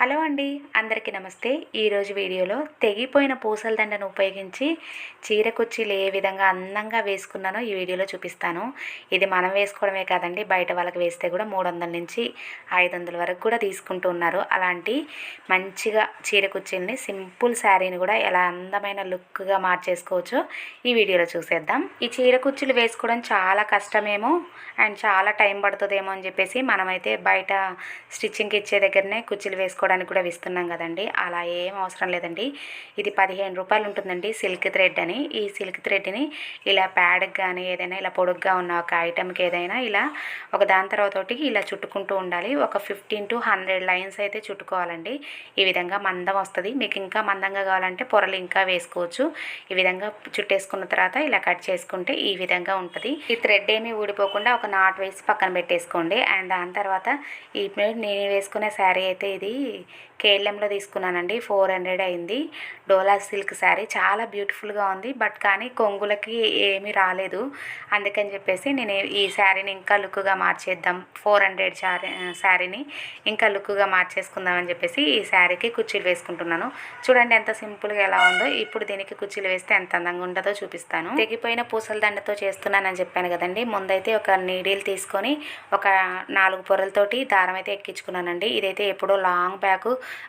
Hello అండి అందరికీ నమస్తే. ఈరోజు వీడియోలో తెగిపోయిన పూసల దండను ఉపయోగించి చీర కుర్చీలు ఏ విధంగా అందంగా వేసుకున్నానో ఈ వీడియోలో చూపిస్తాను. ఇది మనం వేసుకోవడమే కాదండి బయట వాళ్ళకి వేస్తే కూడా మూడు వందల నుంచి ఐదు వందల వరకు కూడా తీసుకుంటూ ఉన్నారు. అలాంటి మంచిగా చీర కుర్చీలని సింపుల్ శారీని కూడా ఎలా అందమైన లుక్గా మార్చేసుకోవచ్చో ఈ వీడియోలో చూసేద్దాం. ఈ చీరకుచ్చీలు వేసుకోవడం చాలా కష్టమేమో అండ్ చాలా టైం పడుతుందేమో అని చెప్పేసి మనమైతే బయట స్టిచ్చింగ్కి ఇచ్చే దగ్గరనే కుర్చీలు వేసుకోవడం వేసుకోవడానికి కూడా ఇస్తున్నాం కదండి. అలా ఏం అవసరం లేదండి. ఇది పదిహేను రూపాయలు ఉంటుందండి సిల్క్ థ్రెడ్ అని. ఈ సిల్క్ థ్రెడ్ని ఇలా ప్యాడ్కి కానీ ఏదైనా ఇలా పొడుగ్గా ఉన్న ఒక ఐటెంకి ఏదైనా ఇలా ఒక దాని తర్వాత ఒకటి ఇలా చుట్టుకుంటూ ఉండాలి. ఒక ఫిఫ్టీన్ టు హండ్రెడ్ లైన్స్ అయితే చుట్టుకోవాలండి. ఈ విధంగా మందం వస్తుంది. మీకు ఇంకా మందంగా కావాలంటే పొరలు ఇంకా వేసుకోవచ్చు. ఈ విధంగా చుట్టేసుకున్న తర్వాత ఇలా కట్ చేసుకుంటే ఈ విధంగా ఉంటుంది. ఈ థ్రెడ్ ఏమీ ఊడిపోకుండా ఒక నాట్ వేసి పక్కన పెట్టేసుకోండి. అండ్ దాని తర్వాత ఈ నేను వేసుకునే శారీ అయితే ఇది కేఎల్ఎంలో తీసుకున్నానండి. ఫోర్ హండ్రెడ్ అయింది. డోలా సిల్క్ శారీ. చాలా బ్యూటిఫుల్గా ఉంది. బట్ కానీ కొంగులకి ఏమీ రాలేదు. అందుకని చెప్పేసి నేను ఈ శారీని ఇంకా లుక్గా మార్చేద్దాం. ఫోర్ హండ్రెడ్ శారీ శారీని ఇంకా లుక్గా మార్చేసుకుందామని చెప్పేసి ఈ శారీకి కుర్చీలు వేసుకుంటున్నాను. చూడండి ఎంత సింపుల్గా ఎలా ఉందో. ఇప్పుడు దీనికి కుర్చీలు వేస్తే ఎంత అందంగా ఉంటుందో చూపిస్తాను. తెగిపోయిన పూసల దండతో చేస్తున్నానని చెప్పాను కదండి. ముందైతే ఒక నీడిల్ తీసుకొని ఒక నాలుగు పొరలతోటి దారం అయితే ఎక్కించుకున్నానండి. ఇదైతే ఎప్పుడో లాంగ్ బ్యాక్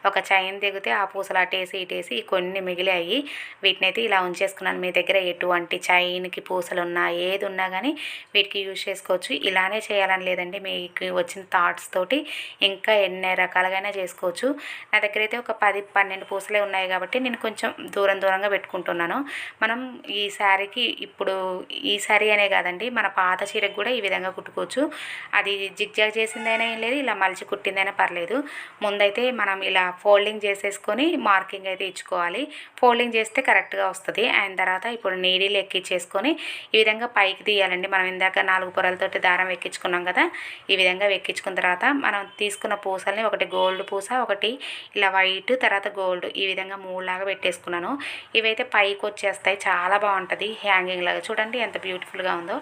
ఒక చైన్ దిగితే ఆ పూసలు అటేసి ఇటేసి కొన్ని మిగిలాయి. వీటిని అయితే ఇలా ఉంచేసుకున్నాను. మీ దగ్గర ఎటువంటి చైన్కి పూసలు ఉన్నా ఏది ఉన్నా కానీ వీటికి యూజ్ చేసుకోవచ్చు. ఇలానే చేయాలని లేదండి. మీకు వచ్చిన థాట్స్ తోటి ఇంకా ఎన్ని రకాలుగానే చేసుకోవచ్చు. నా దగ్గర అయితే ఒక పది పన్నెండు పూసలే ఉన్నాయి కాబట్టి నేను కొంచెం దూరం దూరంగా పెట్టుకుంటున్నాను. మనం ఈ శారీకి ఇప్పుడు ఈ శారీ అనే కాదండి మన పాత చీరకు కూడా ఈ విధంగా కుట్టుకోవచ్చు. అది జిగ్జాగ్ చేసిందైనా ఏం లేదు ఇలా మలిచి కుట్టిందైనా పర్లేదు. ముందైతే మనం ఇలా ఫోల్డింగ్ చేసేసుకొని మార్కింగ్ అయితే ఇచ్చుకోవాలి. ఫోల్డింగ్ చేస్తే కరెక్ట్గా వస్తుంది. అండ్ తర్వాత ఇప్పుడు నీడీలు ఎక్కించేసుకొని ఈ విధంగా పైకి తీయాలండి. మనం ఇందాక నాలుగు పొరలతోటి దారం ఎక్కించుకున్నాం కదా ఈ విధంగా ఎక్కించుకున్న తర్వాత మనం తీసుకున్న పూసల్ని ఒకటి గోల్డ్ పూస ఒకటి ఇలా వైట్ తర్వాత గోల్డ్ ఈ విధంగా మూడులాగా పెట్టేసుకున్నాను. ఇవైతే పైకి వచ్చేస్తాయి. చాలా బాగుంటుంది హ్యాంగింగ్ లాగా. చూడండి ఎంత బ్యూటిఫుల్గా ఉందో.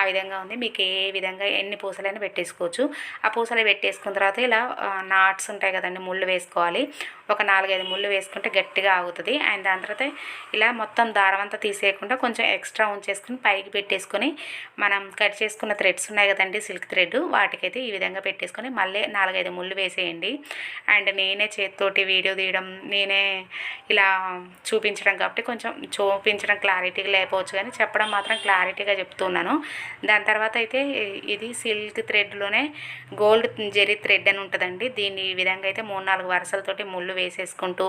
ఆ విధంగా ఉంది. మీకు ఏ విధంగా ఎన్ని పూసలైనా పెట్టేసుకోవచ్చు. ఆ పూసలు పెట్టేసుకున్న తర్వాత ఇలా నాట్స్ ఉంటాయి కదండి ముళ్ళు వేసుకోవాలి. ఒక నాలుగైదు ముళ్ళు వేసుకుంటే గట్టిగా ఆగుతుంది. అండ్ దాని తర్వాత ఇలా మొత్తం దారం అంతా తీసేయకుండా కొంచెం ఎక్స్ట్రా ఉంచేసుకుని పైకి పెట్టేసుకొని మనం కట్ చేసుకున్న థ్రెడ్స్ ఉన్నాయి కదండి సిల్క్ థ్రెడ్ వాటికైతే ఈ విధంగా పెట్టేసుకొని మళ్ళీ నాలుగైదు ముళ్ళు వేసేయండి. అండ్ నేనే చేతితోటి వీడియో తీయడం నేనే ఇలా చూపించడం కాబట్టి కొంచెం చూపించడం క్లారిటీగా లేకపోవచ్చు కానీ చెప్పడం మాత్రం క్లారిటీగా చెప్తున్నాను. దాని తర్వాత అయితే ఇది సిల్క్ థ్రెడ్లోనే గోల్డ్ జెరీ థ్రెడ్ అని ఉంటుందండి. దీన్ని ఈ విధంగా అయితే మూడు నాలుగు వరుసలతోటి ముళ్ళు వేసేసుకుంటూ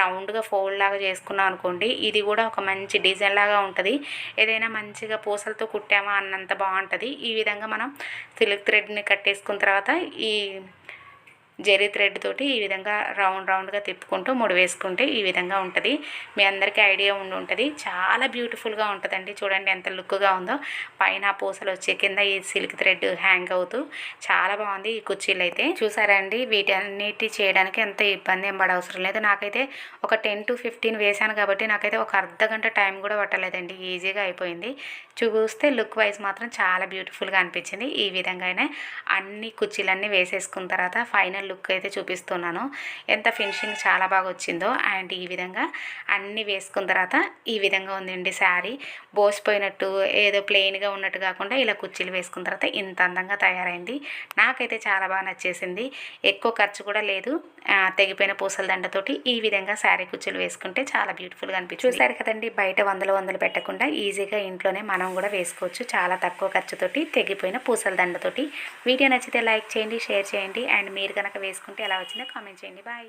రౌండ్గా ఫోల్డ్ లాగా చేసుకున్నాం అనుకోండి ఇది కూడా ఒక మంచి డిజైన్ లాగా ఉంటుంది. ఏదైనా మంచిగా పూసలతో కుట్టామా అన్నంత బాగుంటుంది. ఈ విధంగా మనం సిల్క్ థ్రెడ్ని కట్టేసుకున్న తర్వాత ఈ జెరీ థ్రెడ్ తోటి ఈ విధంగా రౌండ్ రౌండ్గా తిప్పుకుంటూ ముడి వేసుకుంటే ఈ విధంగా ఉంటుంది. మీ అందరికీ ఐడియా ఉండి ఉంటుంది. చాలా బ్యూటిఫుల్గా ఉంటుందండి. చూడండి ఎంత లుక్గా ఉందో. పైన పూసలు వచ్చే కింద ఈ సిల్క్ థ్రెడ్ హ్యాంగ్ అవుతూ చాలా బాగుంది ఈ కుర్చీలు అయితే చూసారండి? వీటన్నిటి చేయడానికి ఎంత ఇబ్బంది ఏం పడవసరం లేదు. నాకైతే ఒక టెన్ టు ఫిఫ్టీన్ వేసాను కాబట్టి నాకైతే ఒక అర్ధ గంట టైం కూడా పట్టలేదండి. ఈజీగా అయిపోయింది. చూస్తే లుక్ వైజ్ మాత్రం చాలా బ్యూటిఫుల్గా అనిపించింది. ఈ విధంగానే అన్ని కుర్చీలన్నీ వేసేసుకున్న తర్వాత ఫైనల్ లుక్ అయితే చూపిస్తున్నాను. ఎంత ఫినిషింగ్ చాలా బాగా వచ్చిందో. అండ్ ఈ విధంగా అన్నీ వేసుకున్న తర్వాత ఈ విధంగా ఉందండి శారీ. బోసిపోయినట్టు ఏదో ప్లెయిన్గా ఉన్నట్టు కాకుండా ఇలా కుర్చీలు వేసుకున్న తర్వాత ఇంత అందంగా తయారైంది. నాకైతే చాలా బాగా నచ్చేసింది. ఎక్కువ ఖర్చు కూడా లేదు. తెగిపోయిన పూసల దండతోటి ఈ విధంగా శారీ కుర్చీలు వేసుకుంటే చాలా బ్యూటిఫుల్గా అనిపించింది. చూసారు కదండి బయట వందలు వందలు పెట్టకుండా ఈజీగా ఇంట్లోనే మనం కూడా వేసుకోవచ్చు. చాలా తక్కువ ఖర్చుతోటి తెగిపోయిన పూసల దండతోటి. వీడియో నచ్చితే లైక్ చేయండి షేర్ చేయండి. అండ్ మీరు కనుక వేసుకుంటే ఎలా వచ్చిందో కామెంట్ చేయండి. బాయ్.